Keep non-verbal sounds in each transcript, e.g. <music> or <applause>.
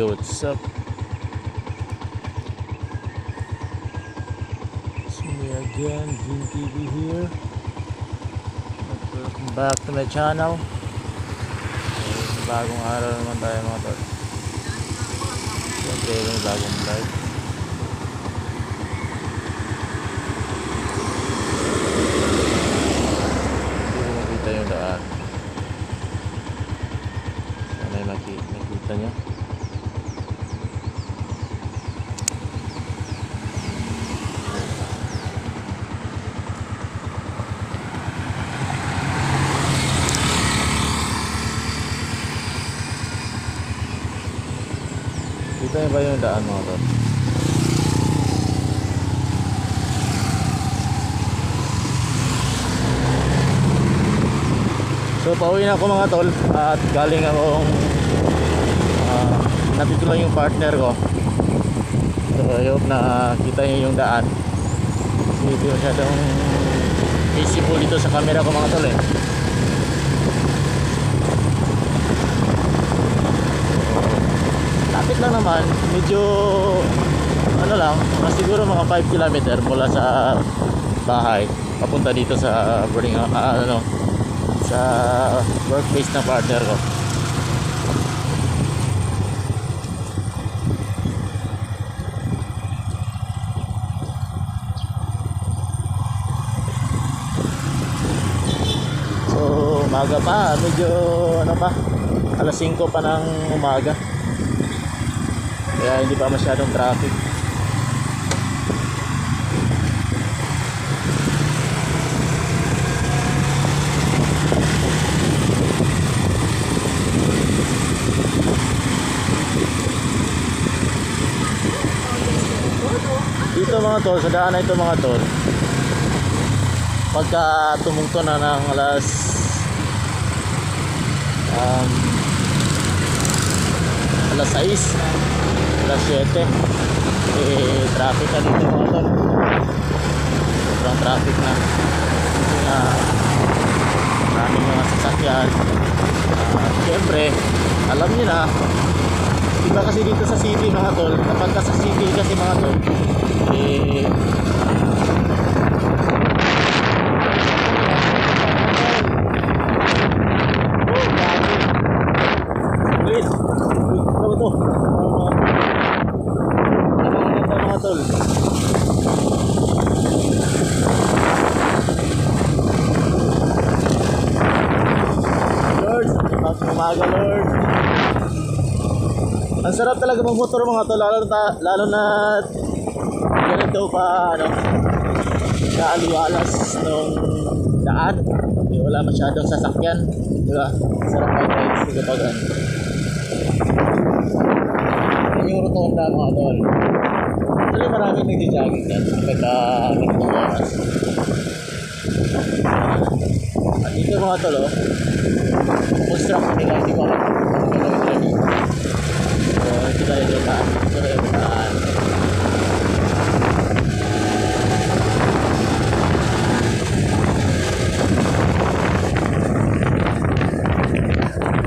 Okay, what's up? It's me again, Jim TV here. Welcome back to my channel. Bagong araw naman tayo mga tol. Siyempre, bagong vlog. Kita niyo ba yung daan mga tol? So pauwi na ako mga tol at galing akong uh, nandito lang yung partner ko. So I hope na kita niyo yung daan. Hindi masyadong visible dito sa camera ko mga tol eh. Lang naman, medyo ano lang, siguro mga 5 km mula sa bahay papunta dito sa boarding ah, ano sa workplace ng partner ko. Umaga pa, medyo ano pa, alas 5 pa ng umaga. Kaya hindi pa masyadong traffic. Dito mga tol, sa daan na ito mga tol. Pagka tumungto na ng alas um, alas 6 alas 7 eh traffic dito mga tol. Sobrang traffic na. Nga maraming mga sasakyan. At syempre alam niyo na iba kasi dito sa city mga tol. Kapag ka sa city kasi mga tol eh Wait, wait, ano ba to? Ano ba mga tol? Lord, pag umaga Lord. Ang sarap talaga magmotor mga tol, lalo na, lalo na ganito pa, ano, kaaliwalas nung daan. Eh, wala masyadong sasakyan. Diba? Sarap kayo guys, sige pag ano. Yan yung rotonda mga tol. Actually maraming nagja-jogging yan pagka ganitong oras. At dito mga tol oh, construct nila, hindi ko alam kung ano gagawin nila dito. So, ito tayo daan. Ito tayo daan.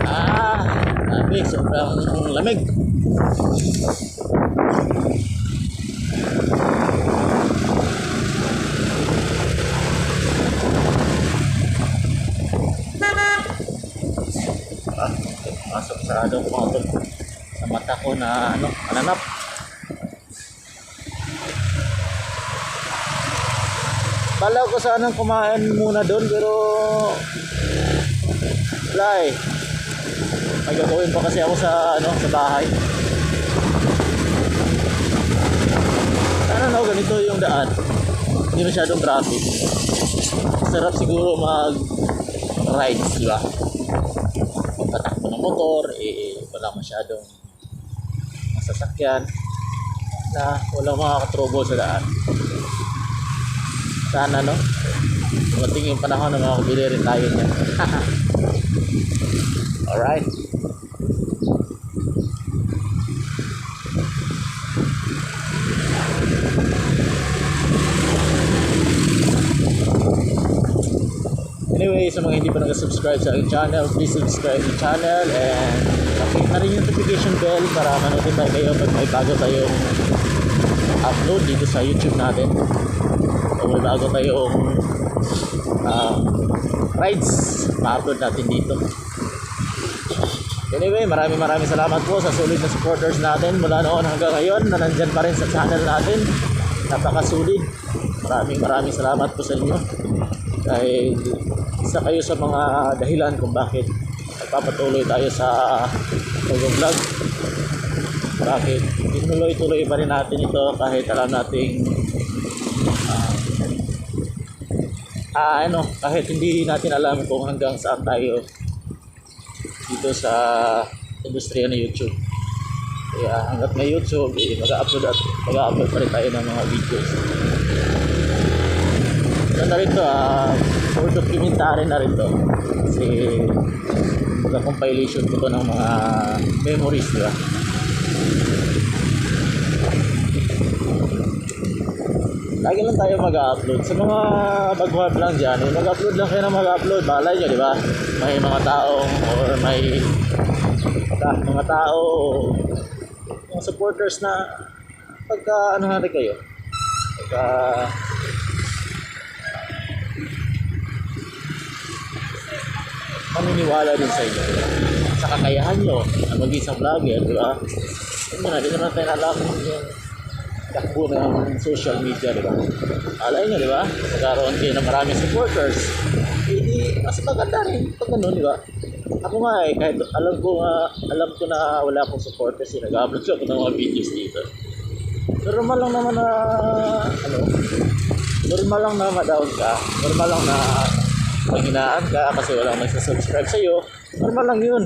Ah, sabi, sobrang lamig. Ah, mga tol. Sa mata ko na ano, mananap. Bala ko sanang kumain muna doon pero wala eh. May gagawin pa kasi ako sa ano sa bahay. Sana no, ganito yung daan. Hindi masyadong traffic. Sarap siguro mag rides, di? Motor, eh, wala masyadong masasakyan na walang makakatrouble sa daan. Sana no? Dumating yung panahon na makakabili rin tayo niyan. <laughs> Alright. Anyway, sa mga hindi pa nag-subscribe sa aking channel, please subscribe to channel and hit na rin yung notification bell para ma-notify kayo pag may bago tayong upload dito sa YouTube natin. O may bago tayong ah, rides ma-upload natin dito. Anyway, maraming maraming salamat po sa solid na supporters natin mula noon hanggang ngayon na nandyan pa rin sa channel natin. Napakasulit. Maraming maraming salamat po sa inyo. Dahil isa kayo sa mga dahilan kung bakit nagpapatuloy tayo sa pag-vlog. Bakit tinuloy-tuloy pa rin natin ito kahit alam nating ah, ah, ano, kahit hindi natin alam kung hanggang saan tayo dito sa industriya ng YouTube. Kaya hanggat may YouTube, eh, mag-upload at mag-upload pa rin tayo ng mga videos. Ito na rin to, ah, for documentary na rin to. Kasi mga compilation ko to ng mga memories, di ba? Lagi lang tayo mag-upload. Sa mga baguhan lang dyan, eh, mag-upload lang kayo na mag-upload. Balay nyo, di ba? May mga taong or may mga tao mga supporters na pagka ano natin kayo pagka maniniwala din sa inyo sa kakayahan nyo na maging isang vlogger, di ba? Hindi na, di naman tayo alam yung takbo ng social media, di ba? Alay nyo, di ba? Magkaroon kayo ng maraming supporters. Hindi, mas maganda rin pag ganun, di ba? Ako nga eh, kahit alam ko nga, alam ko na wala akong supporters, eh, nag-upload ako ng mga videos dito. Normal lang naman na, ano, normal lang na ma-down ka, normal lang na panghinaan ka kasi walang nagsasubscribe sa'yo, normal lang yun.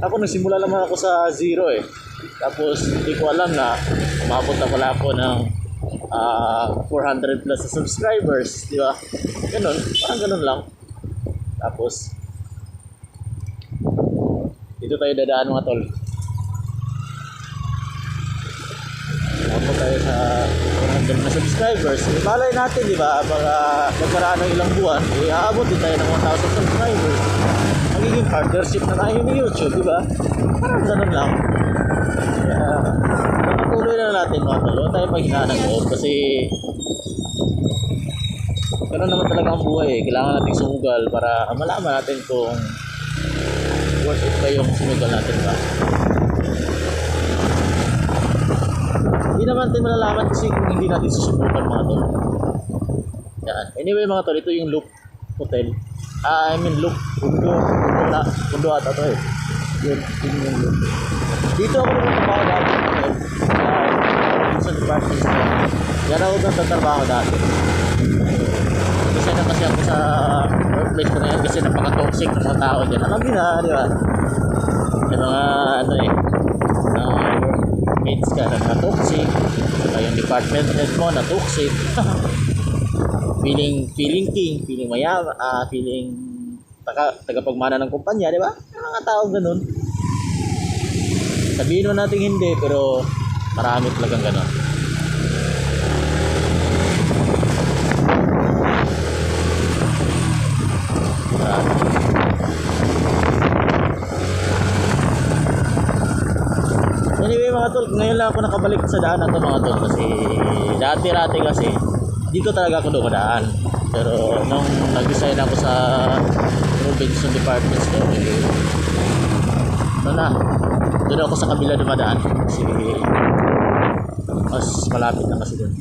Ako nagsimula naman ako sa zero eh. Tapos hindi ko alam na umabot na pala ako ng ah, 400 plus subscribers, di ba? Ganun, parang ganun lang. Tapos dito tayo dadaan mga tol. Umabot tayo sa 400 na subscribers. Eh, malay natin, di ba? Baka magkaraan ng ilang buwan, eh, aabot din tayo ng 1,000 subscribers magiging partnership na tayo ni YouTube, di ba? Parang ganun lang. Kaya, patuloy na natin mga tol. Huwag tayo paghinaan ng loob kasi ganun naman talaga ang buhay eh. Kailangan natin sumugal para malaman natin kung worth it ba yung sumugal natin ba. Naman natin malalaman kasi kung hindi natin susubukan mga tol. Yan. Anyway mga tol, ito yung Loop Hotel. Ah, I mean Loop. Pundo. Pundo na. Pundo ata to eh. Yun. Yun yung Loop. Dito ako nagtatrabaho dati. Ah, sa department. Yan ako nagtatrabaho dati. Kasi na kasi ako sa workplace ko na yan kasi napaka-toxic ng mga tao dyan. Alam niyo na, di ba? Yung mga ano eh, workmates ka na na-toxic. Saka yung department head mo na toxic. <laughs> feeling feeling king, feeling mayaman, ah feeling taga, tagapagmana ng kumpanya, di ba? Mga tao ganun. Sabihin mo natin hindi, pero marami talagang ganun. Marami. Anyway mga tol, ngayon lang ako nakabalik sa daan na to mga tol kasi dati-dati kasi dito talaga ako dumadaan. Pero nung nag-design ako sa Robinson Department Store, eh, ano na, doon ako sa kabila dumadaan kasi mas malapit na kasi doon.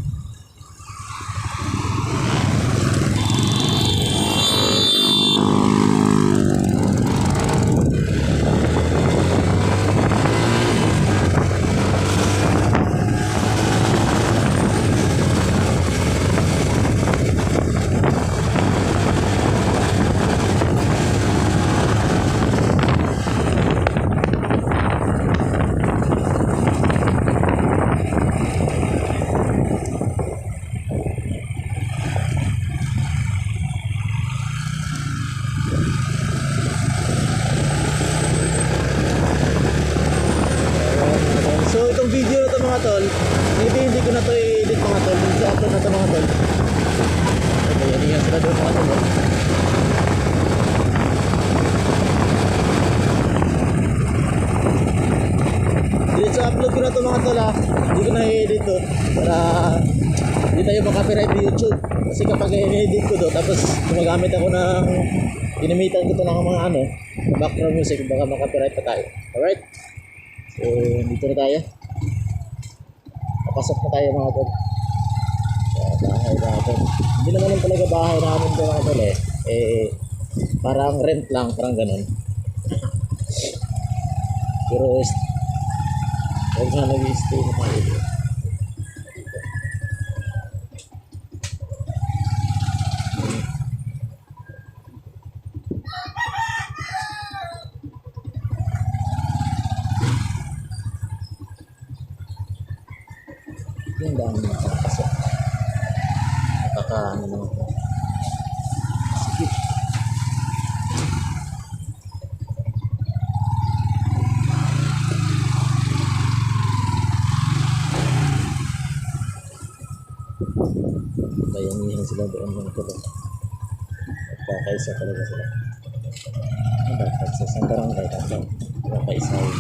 So itong video na to mga tol, maybe hindi ko na to i-edit mga tol, hindi upload na to mga tol. Okay, yan yan sila doon mga tol. oh. i-upload ko na ito mga tol ha. Hindi ko na i-edit to. Para hindi tayo makapiright sa YouTube. Kasi kapag i-edit ko to, tapos gumagamit ako ng ginamitan ko to ng mga ano, background music, baka makapiright pa tayo. Alright? So, dito na tayo. Papasok na tayo mga tol. Sa bahay natin. Hindi naman yung talaga bahay namin ito mga tol eh. Eh, parang rent lang, parang ganun. Pero, huwag na nag-stay na tayo dito. Yung dami na nakapasok. Nakakaano naman sila doon ng tulog. Nagkakaisa talaga sila. Dapat sa isang barangay dapat nagkakaisa yung